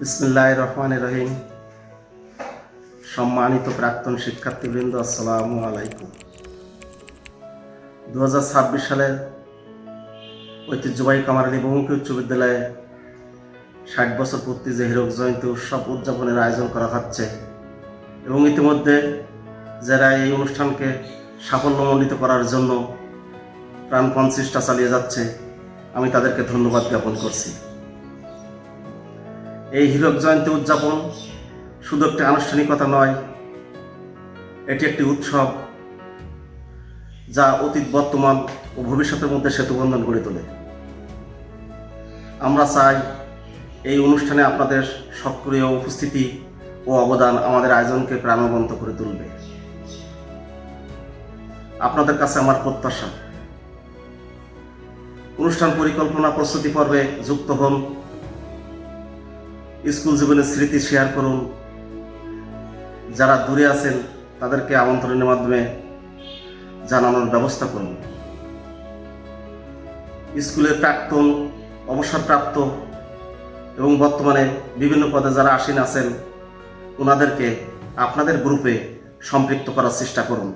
বিসমুল্লাহ রহমান রহিম। সম্মানিত প্রাক্তন শিক্ষার্থীবৃন্দ, আসসালামু আলাইকুম। দু হাজার ছাব্বিশ সালের ঐতিহ্যবাহী কামারালী বহুমুখী উচ্চ বিদ্যালয়ে ষাট বছর পূর্তি যে হীরক জয়ন্তী উৎসব উদযাপনের আয়োজন করা হচ্ছে এবং ইতিমধ্যে যারা এই অনুষ্ঠানকে সাফল্যমণ্ডিত করার জন্য প্রাণপণ চেষ্টা চালিয়ে যাচ্ছে, আমি তাদেরকে ধন্যবাদ জ্ঞাপন করছি। এই হীরক জয়ন্তী উদযাপন শুধু একটি আনুষ্ঠানিকতা নয়, এটি একটি উৎসব যা অতীত, বর্তমান ও ভবিষ্যতের মধ্যে সেতুবন্ধন গড়ে তোলে। আমরা চাই এই অনুষ্ঠানে আপনাদের সক্রিয় উপস্থিতি ও অবদান আমাদের আয়োজনকে প্রাণবন্ত করে তুলবে। আপনাদের কাছে আমার প্রত্যাশা। অনুষ্ঠান পরিকল্পনা প্রস্তুতি পর্বে যুক্ত হন স্কুল জীবনের স্মৃতি শেয়ার করুন। যারা দূরে আছেন, তাদেরকে আমন্ত্রণের মাধ্যমে জানানোর ব্যবস্থা করুন। স্কুলের প্রাক্তন, অবসরপ্রাপ্ত এবং বর্তমানে বিভিন্ন পদে যারা আসীন আছেন, ওনাদেরকে আপনাদের গ্রুপে সম্পৃক্ত করার চেষ্টা করুন।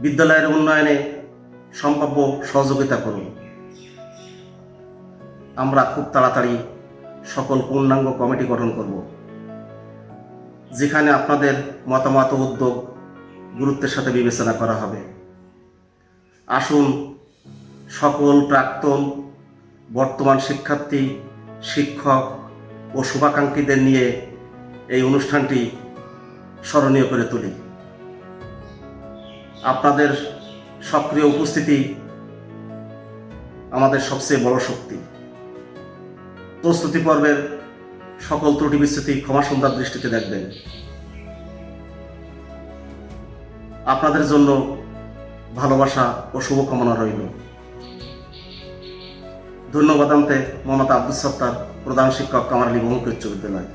বিদ্যালয়ের উন্নয়নে সম্ভাব্য সহযোগিতা করুন। আমরা খুব তাড়াতাড়ি সকল পূর্ণাঙ্গ কমিটি গঠন করব। যেখানে আপনাদের মতামত উদ্যোগ গুরুত্বের সাথে বিবেচনা করা হবে। আসুন, সকল প্রাক্তন, বর্তমান শিক্ষার্থী, শিক্ষক ও শুভাকাঙ্ক্ষীদের নিয়ে এই অনুষ্ঠানটি স্মরণীয় করে তুলি। আপনাদের সক্রিয় উপস্থিতি আমাদের সবচেয়ে বড় শক্তি। প্রস্তুতি পর্বের সকল ত্রুটি বিস্তৃতি ক্ষমা সুন্দর দৃষ্টিতে দেখবেন। আপনাদের জন্য ভালোবাসা ও শুভকামনা রইল। ধন্যবাদ আনতে মমতা আব্দুল সত্তার প্রধান শিক্ষক কামারলি বহুমুখী উচ্চ বিদ্যালয়।